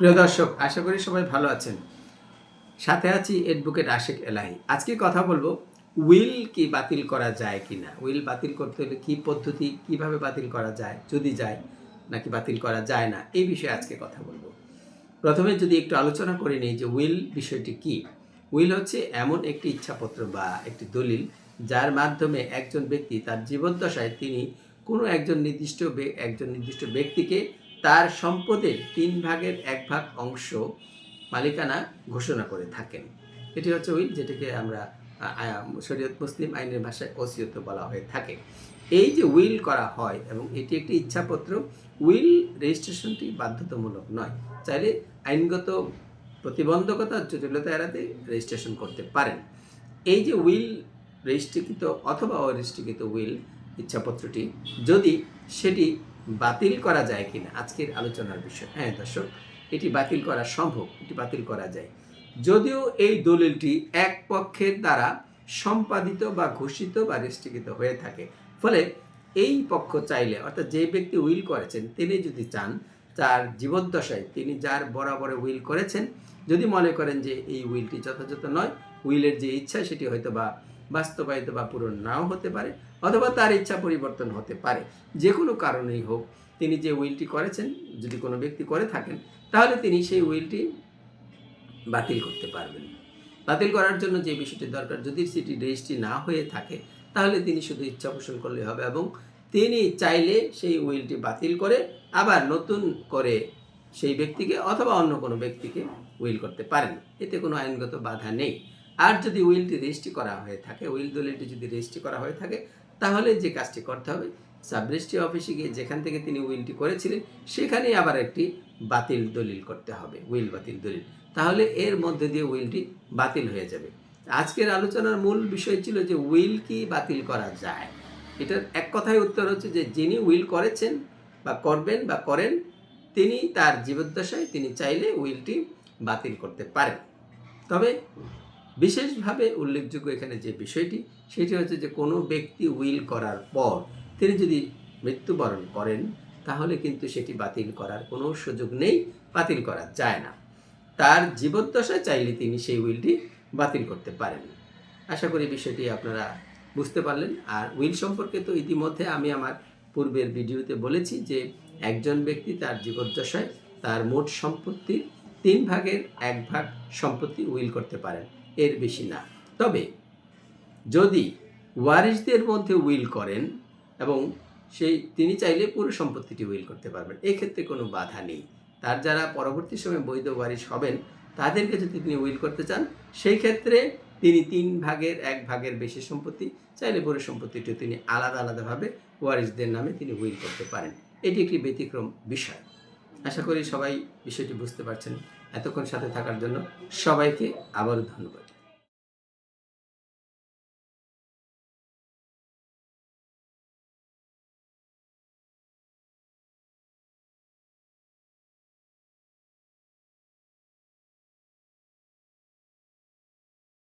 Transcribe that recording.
প্রিয় দর্শক, আশা করি সবাই ভালো আছেন। সাথে আছি এডভোকেট আশেক এলাহি। আজকে কথা বলব উইল কি বাতিল করা যায় কি না উইল বাতিল করতে হলে কি পদ্ধতি, কীভাবে বাতিল করা যায়, যদি যায় নাকি বাতিল করা যায় না, এই বিষয়ে আজকে কথা বলব। প্রথমে যদি একটু আলোচনা করে নিই যে উইল বিষয়টি কি? উইল হচ্ছে এমন একটি ইচ্ছাপত্র বা একটি দলিল যার মাধ্যমে একজন ব্যক্তি তার জীবদ্দশায় তিনি কোনো একজন নির্দিষ্ট একজন নির্দিষ্ট ব্যক্তিকে তার সম্পদের তিন ভাগের এক ভাগ অংশ মালিকানা ঘোষণা করে থাকেন। এটি হচ্ছে উইল যেটাকে আমরা শরীয়ত মুসলিম আইনের ভাষায় ওসিয়ত বলা হয়ে থাকে। এই যে উইল করা হয় এবং এটি একটি ইচ্ছাপত্র, উইল রেজিস্ট্রেশনটি বাধ্যতামূলক নয়। চাইলে আইনগত প্রতিবন্ধকতা, জটিলতা এড়াতে রেজিস্ট্রেশন করতে পারেন। এই যে উইল রেজিস্ট্রিকৃত অথবা অরেজিস্ট্রিকৃত উইল ইচ্ছাপত্রটি, যদি সেটি বাতিল করা যায় কিনা? আজকের আলোচনার বিষয়। হ্যাঁ দর্শক, এটি বাতিল করা সম্ভব, এটি বাতিল করা যায়। যদিও এই দলিলটি এক পক্ষের দ্বারা সম্পাদিত বা ঘোষিত বা রেজিস্ট্রিকৃত হয়ে থাকে, ফলে এই পক্ষ চাইলে, অর্থাৎ যে ব্যক্তি উইল করেছেন, তিনি যদি চান, তার জীবদ্দশায় তিনি যার বরাবরে উইল করেছেন, যদি মনে করেন যে এই উইলটি যথাযথ নয়, উইলের যে ইচ্ছা, সেটি হয়তো বা বাস্তবায়িত বা পূরণ নাও হতে পারে অথবা তার ইচ্ছা পরিবর্তন হতে পারে। যে কোনো কারণেই হোক, তিনি যে উইলটি করেছেন, যদি কোনো ব্যক্তি করে থাকেন, তাহলে তিনি সেই উইলটি বাতিল করতে পারবেন। বাতিল করার জন্য যে বিষয়টি দরকার, যদি সেটি রেজিস্ট্রি না হয়ে থাকে, তাহলে তিনি শুধু ইচ্ছা পোষণ করলে হবে এবং তিনি চাইলে সেই উইলটি বাতিল করে আবার নতুন করে সেই ব্যক্তিকে অথবা অন্য কোনো ব্যক্তিকে উইল করতে পারেন। এতে কোনো আইনগত বাধা নেই। আর যদি উইলটি রেজিস্ট্রি করা হয়ে থাকে, উইল দলিলটি যদি রেজিস্ট্রি করা হয়ে থাকে, তাহলে যে কাজটি করতে হবে সাব রেজিস্ট্রি অফিসে গিয়ে যেখান থেকে তিনি উইলটি করেছিলেন, সেখানেই আবার একটি বাতিল দলিল করতে হবে, উইল বাতিল দলিল। তাহলে এর মধ্যে দিয়ে উইলটি বাতিল হয়ে যাবে। আজকের আলোচনার মূল বিষয় ছিল যে উইল কি বাতিল করা যায়। এটার এক কথায় উত্তর হচ্ছে যে যিনি উইল করেছেন বা করবেন বা করেন, তিনি তার জীবদ্দশায় তিনি চাইলে উইলটি বাতিল করতে পারেন। তবে বিশেষভাবে উল্লেখযোগ্য এখানে যে বিষয়টি, সেটি হচ্ছে যে কোনো ব্যক্তি উইল করার পর তিনি যদি মৃত্যুবরণ করেন, তাহলে কিন্তু সেটি বাতিল করার কোনো সুযোগ নেই, বাতিল করা যায় না। তার জীবদ্দশায় চাইলে তিনি সেই উইলটি বাতিল করতে পারেন। আশা করি বিষয়টি আপনারা বুঝতে পারলেন। আর উইল সম্পর্কে তো ইতিমধ্যে আমি আমার পূর্বের ভিডিওতে বলেছি যে একজন ব্যক্তি তার জীবদ্দশায় তার মোট সম্পত্তির তিন ভাগের এক ভাগ সম্পত্তি উইল করতে পারেন। এর বেশি না। তবে যদি ওয়ারিসদের মধ্যে উইল করেন এবং সেই তিনি চাইলে পুরো সম্পত্তিটি উইল করতে পারবেন, এক্ষেত্রে কোনো বাধা নেই। তার যারা পরবর্তী সময়ে বৈধ ওয়ারিশ হবেন, তাদেরকে যদি তিনি উইল করতে চান, সেই ক্ষেত্রে তিনি তিন ভাগের এক ভাগের বেশি সম্পত্তি, চাইলে পুরো সম্পত্তিটি তিনি আলাদা আলাদাভাবে ওয়ারিসদের নামে তিনি উইল করতে পারেন। এটি একটি ব্যতিক্রম বিষয়। আশা করি সবাই বিষয়টি বুঝতে পারছেন এতক্ষণ সাথে থাকার জন্য সবাইকে আবারও ধন্যবাদ।